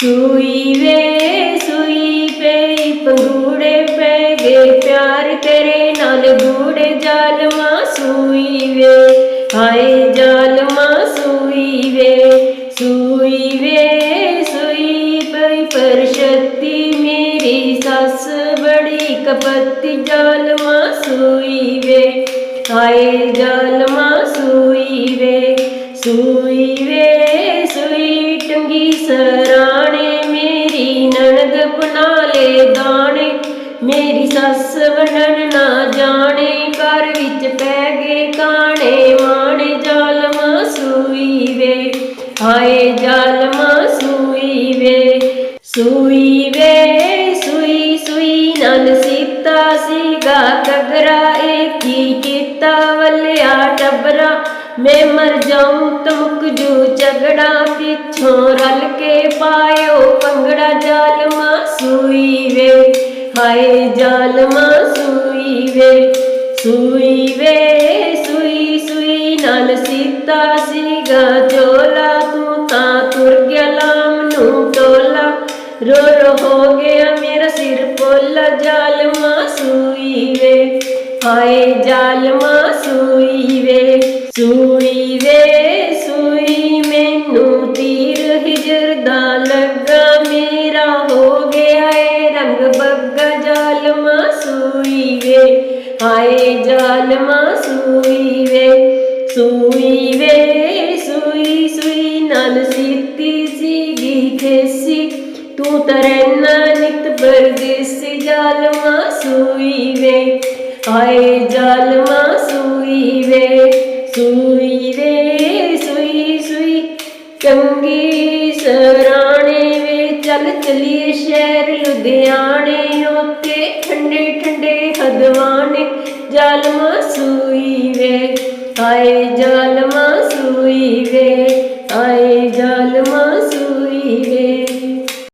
ਸੂਈ ਵੇ, ਸੂਈ ਪਈ ਪੰਗੂੜੇ ਪੈ ਗਏ ਪਿਆਰ ਤੇਰੇ ਨਾਲ ਗੂੜੇ ਜਾਲਮਾ, ਸੂਈ ਵੇ, ਹਾਏ ਜਾਲਮਾ, ਸੂਈ ਵੇ ਸੂਈ ਵੇ, ਸੂਈ ਪਈ ਪਰ ਸ਼ਕਤੀ ਮੇਰੀ ਸੱਸ, ਬੜੀ ਕਪੱਤੀ ਜਾਲਮਾ, ਸੂਈ ਵੇ, ਹਾਏ ਜਾਲਮਾ, ਸੂਈ ਵੇ ਸੂਈ ਵੇ, ਸੂਈ ਟੰਗੀ ਸਰਾਣੇ, ਮੇਰੀ ਨਣਦ ਬਣਾ ਲੈ ਦਾਣੇ। ਮੇਰੀ ਸੱਸ ਵੰਡਣ ਨਾ ਜਾਣੇ, ਘਰ ਵਿੱਚ ਪੈ ਗਏ ਕਾਣੇ। ਮਾਣੇ ਜਾਲਮਾ ਸੂਈ ਵੇ ਹਾਏ ਜਾਲਮਾ ਸੂਈ ਵੇ ਸੂਈ ਵੇ ਸੂਈ ਸੂਈ ਨਨ ਸੀਤਾ ਸੀਗਾ ਕਗਰਾ ਏ ਕੀ ਕੀਤਾ, ਵੱਲਿਆ ਟੱਬਰਾ ਮੈਂ ਮਰ ਜਾਉਂ ਤਮਕ ਜੂ ਝਗੜਾ ਪਿੱਛੋਂ ਰਲ ਕੇ ਪਾਇਓ ਪੰਗੜਾ ਜਾਲਮਾ ਸੂਈ ਵੇ। ਹਾਏ ਜਾਲਮਾ ਸੂਈ ਵੇ ਸੂਈ ਵੇ, ਸੂਈ ਸੂਈ ਨਾਲ ਸੀਤਾ ਸੀਗਾ ਜੋਲਾ। ਤੂੰ ਤਾਂ ਤੁਰ ਗਿਆ ਲਾਮ ਨੂੰ ਟੋਲਾ। ਰੋ ਰੋ ਹੋ ਗਿਆ ਮੇਰਾ ਸਿਰ ਪੋਲਾ, ਜਾਲਮਾ ਸੂਈ ਵੇ। ਹਾਏ ਜਾਲਮਾ ਸੂਈ ਵੇ। ਸੂਈ ਵੇ, ਸੂਈ ਮੈਨੂੰ ਤੀਰ ਹਿਜਰ ਦਾ ਲੱਗਾ। ਮੇਰਾ ਹੋ ਗਿਆ ਏ ਰੰਗ ਬੱਗਾ ਜਾਲਮਾ ਸੂਈ ਵੇ। ਹਾਏ ਜਾਲਮਾ ਸੂਈ ਵੇ ਸੂਈ ਵੇ, ਸੂਈ ਸੂਈ ਨਾਲ ਸੀਤੀ ਸੀਗੀ ਖੇਸੀ। ਤੂੰ ਤਰੈਨਾ ਨਿਤ ਪਰਦੇਸੀ ਜਾਲਮਾ ਸੂਈ ਵੇ। ਹਾਏ ਜਾਲਮਾ ਸੂਈ ਵੇ। ਸੂਈ ਵੇ, ਸੂਈ ਸੂਈ। ਚੰਗੀ ਸਰਾਣੇ ਵੇ ਚੱਲ ਚਲੀਏ ਸ਼ਹਿਰ ਲੁਧਿਆਣੇ। ਉੱਤੇ ਠੰਡੇ ਠੰਡੇ ਹਦਵਾਨੇ ਜਾਲਮਾ ਸੂਈ ਵੇ ਆਏ ਜਾਲਮਾ ਸੂਈ ਵੇ ਆਏ ਜਾਲਮਾ